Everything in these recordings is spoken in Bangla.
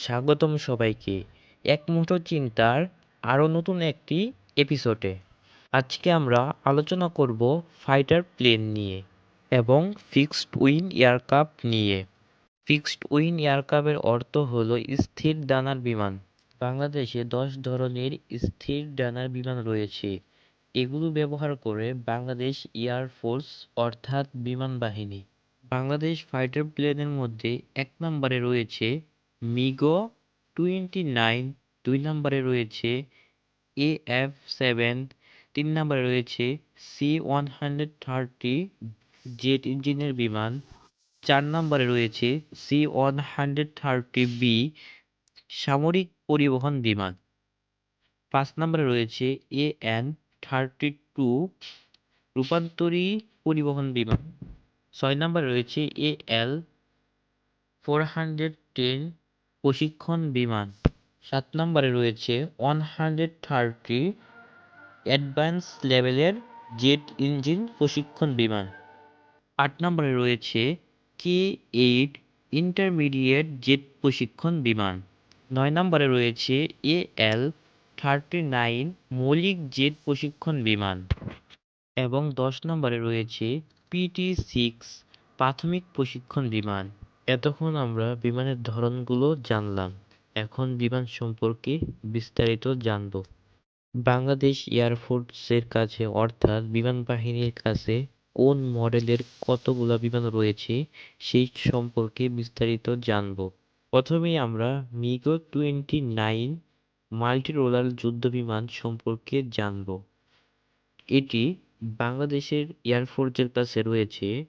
স্বাগতম সবাইকে একমুঠো চিন্তার আরও নতুন একটি এপিসোডে। আজকে আমরা আলোচনা করব ফাইটার প্লেন নিয়ে এবং ফিক্সড উইন এয়ারক্রাফট নিয়ে। ফিক্সড উইন এয়ারক্রাফটের অর্থ হলো স্থির ডানার বিমান। বাংলাদেশে দশ ধরনের স্থির ডানার বিমান রয়েছে। এগুলো ব্যবহার করে বাংলাদেশ এয়ার ফোর্স অর্থাৎ বিমান বাহিনী। বাংলাদেশ ফাইটার প্লেনের মধ্যে এক নম্বরে রয়েছে মিগো টোয়েন্টি নাইন দুই নম্বরে রয়েছে এ এফ সেভেন, তিন নম্বরে রয়েছে C one hundred thirty jet ইঞ্জিনের বিমান, চার নম্বরে রয়েছে C one hundred thirty B সামরিক পরিবহন বিমান, পাঁচ নম্বরে রয়েছে এ এন থার্টি টু রূপান্তরী পরিবহন বিমান, ছয় নম্বরে রয়েছে A L four hundred ten প্রশিক্ষণ বিমান। সাত নম্বরে রয়েছে ওয়ান হান্ড্রেড থার্টি অ্যাডভান্স লেভেলের জেট ইঞ্জিন প্রশিক্ষণ বিমান। আট নম্বরে রয়েছে কে এইট ইন্টারমিডিয়েট জেট প্রশিক্ষণ বিমান। নয় নম্বরে রয়েছে এ এল থার্টি নাইন মৌলিক জেট প্রশিক্ষণ বিমান। এবং দশ নম্বরে রয়েছে পিটি সিক্স প্রাথমিক প্রশিক্ষণ বিমান। এতক্ষণ আমরা বিমানের ধরনগুলো জানলাম। এখন বিমান সম্পর্কে বিস্তারিত জানব। বাংলাদেশ এয়ারফোর্সের কাছে, অর্থাৎ বিমান বাহিনীর কাছে, কোন মডেলের কতগুলো বিমান রয়েছে, সেই সম্পর্কে বিস্তারিত জানব। প্রথমেই আমরা MiG twenty nine multi role যুদ্ধ বিমান সম্পর্কে জানব। এটি বাংলাদেশের এয়ারফোর্সের কাছে রয়েছে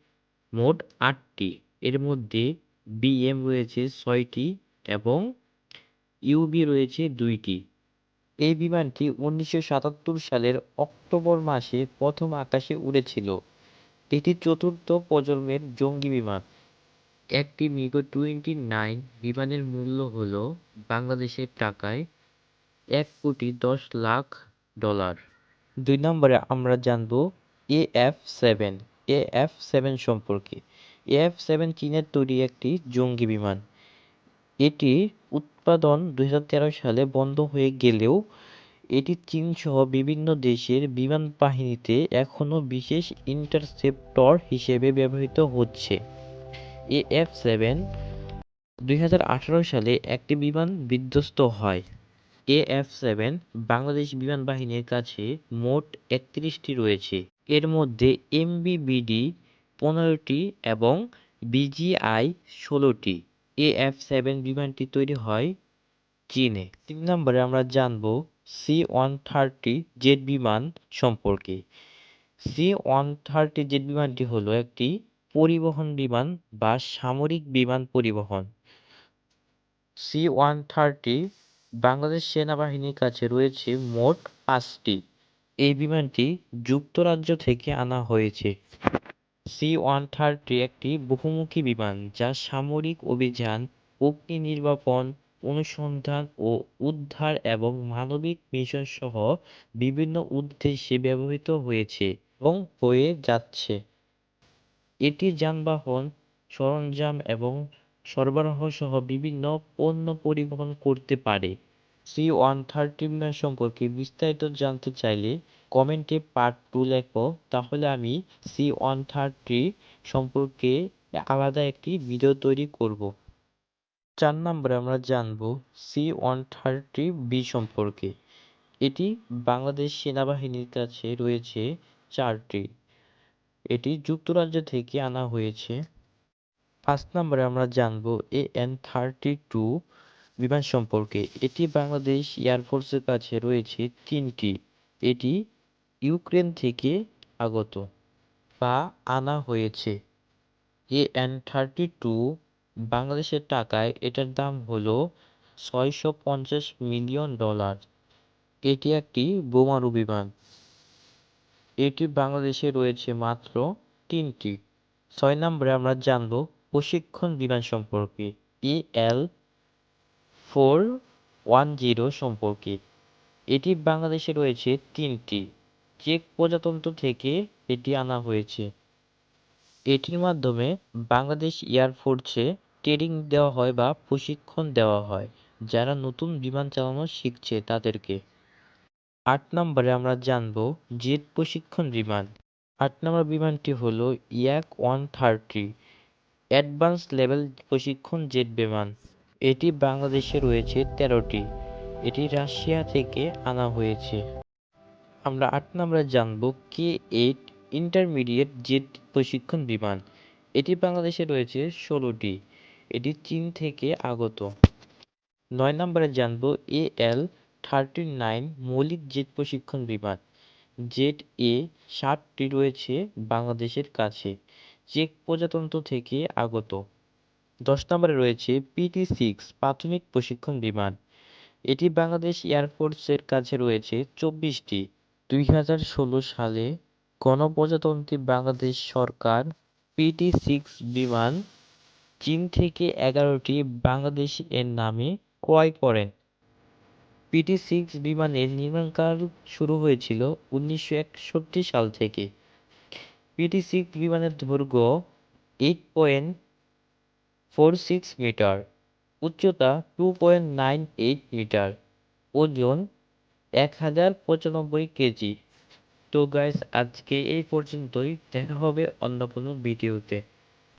মোট আটটি। এর মধ্যে বিএম রয়েছে ছয়টি এবং ইউবি রয়েছে দুইটি। এই বিমানটি উনিশশো সাতাত্তর সালের অক্টোবর মাসে প্রথম আকাশে উড়েছিল। এটি চতুর্থ প্রজন্মের জঙ্গি বিমান। একটি মিগো টোয়েন্টি নাইন বিমানের মূল্য হল বাংলাদেশের টাকায় এক কোটি দশ লাখ ডলার। দুই নম্বরে আমরা জানব A F seven A F seven সম্পর্কে। এফ সেভেন চীনের তৈরি একটি জঙ্গি বিমান। এটি উৎপাদন দুই হাজার তেরো সালে বন্ধ হয়ে গেলেও এটি চীনসহ বিভিন্ন দেশের বিমান বাহিনীতে এখনও বিশেষ ইন্টারসেপ্টর হিসেবে ব্যবহৃত হচ্ছে। এ এফ সেভেন দুই হাজার আঠারো সালে একটি বিমান বিধ্বস্ত হয়। এ এফ সেভেন বাংলাদেশ বিমান বাহিনীর কাছে মোট একত্রিশটি রয়েছে। এর মধ্যে এমবিবিডি পনেরোটি এবং বিজিআই ষোলোটি। এ এফ সেভেন বিমানটি তৈরি হয় চীনে। তিন নম্বরে আমরা জানব সি ওয়ান থার্টি জেট বিমান সম্পর্কে। সি ওয়ান থার্টি জেট বিমানটি হলো একটি পরিবহন বিমান বা সামরিক বিমান পরিবহন। সি ওয়ান থার্টি বাংলাদেশ সেনাবাহিনীর কাছে রয়েছে মোট পাঁচটি। এই বিমানটি যুক্তরাজ্য থেকে আনা হয়েছে। সি ওয়ান থার্টি একটি বহুমুখী বিমান যা সামরিক অভিযান অগ্নি নির্বাপন, অনুসন্ধান ও উদ্ধার এবং মানবিক মিশন সহ বিভিন্ন উদ্দেশ্যে ব্যবহৃত হয়েছে এবং হয়ে যাচ্ছে। এটি যানবাহন, সরঞ্জাম এবং সরবরাহ সহ বিভিন্ন পণ্য পরিবহন করতে পারে। সি ওয়ান থার্টি সম্পর্কে বিস্তারিত জানতে চাইলে কমেন্টে পার্ট টু লেখো। তাহলে আমি সি ওয়ান থার্টি সম্পর্কে আলাদা একটি ভিডিও তৈরি করব। চার নম্বরে আমরা জানব সি ওয়ান থার্টি বি সম্পর্কে। এটি বাংলাদেশ সেনাবাহিনীর কাছে রয়েছে চারটি। এটি যুক্তরাজ্য থেকে আনা হয়েছে। পাঁচ নম্বরে আমরা জানব এ এন থার্টি টু বিমান সম্পর্কে এটি বাংলাদেশ এয়ারফোর্সের কাছে রয়েছে তিনটি। এটি ইউক্রেন থেকে আগত বা আনা হয়েছে। এ এন থার্টি টু বাংলাদেশের টাকায় এটার দাম হলো ছয়শো পঞ্চাশ মিলিয়ন ডলার। এটি একটি বোমারু বিমান। এটি বাংলাদেশে রয়েছে মাত্র তিনটি। ছয় নম্বরে আমরা জানব প্রশিক্ষণ বিমান সম্পর্কে। E L four one zero সম্পর্কে। এটি বাংলাদেশে রয়েছে তিনটি। চেক প্রজাতন্ত্র থেকে এটি আনা হয়েছে। এটির মাধ্যমে বাংলাদেশ এয়ারফোর্সে ট্রেনিং দেওয়া হয় বা প্রশিক্ষণ দেওয়া হয়, যারা নতুন বিমান চালানো শিখছে তাদেরকে। আট নম্বরে আমরা জানব জেট প্রশিক্ষণ বিমান। আট নম্বর বিমানটি হলো Yak one thirty advance level প্রশিক্ষণ জেট বিমান। এটি বাংলাদেশে রয়েছে তেরোটি। এটি রাশিয়া থেকে আনা হয়েছে। আমরা আট নম্বরে জানব কে এইট ইন্টারমিডিয়েট জেট প্রশিক্ষণ বিমান। এটি বাংলাদেশে রয়েছে ষোলোটি। এটি চীন থেকে আগত। নয় নম্বরে জানব এ এল থার্টি নাইন মৌলিক জেট প্রশিক্ষণ বিমান। জেট এ ষাটটি রয়েছে বাংলাদেশের কাছে। চেক প্রজাতন্ত্র থেকে আগত। দশ নম্বরে রয়েছে পিটি সিক্স প্রাথমিক প্রশিক্ষণ বিমান। এটি বাংলাদেশ এয়ারফোর্সের কাছে রয়েছে চব্বিশটি। দুই হাজার ষোলো সালে গণপ্রজাতন্ত্রী বাংলাদেশ সরকার পিটি সিক্স বিমান চীন থেকে এগারোটি বাংলাদেশ এর নামে ক্রয় করেন। পিটি সিক্স বিমানের নির্মাণকাজ শুরু হয়েছিল উনিশশো একষট্টি সাল থেকে। পিটি সিক্স বিমানের দৈর্ঘ্য eight point four six metre. উচ্চতা two point nine eight metre. ওজন এক হাজার পঁচানব্বই কেজি। তো গাইস আজকে এই পর্যন্তই। দেখা হবে অন্য কোনো ভিডিওতে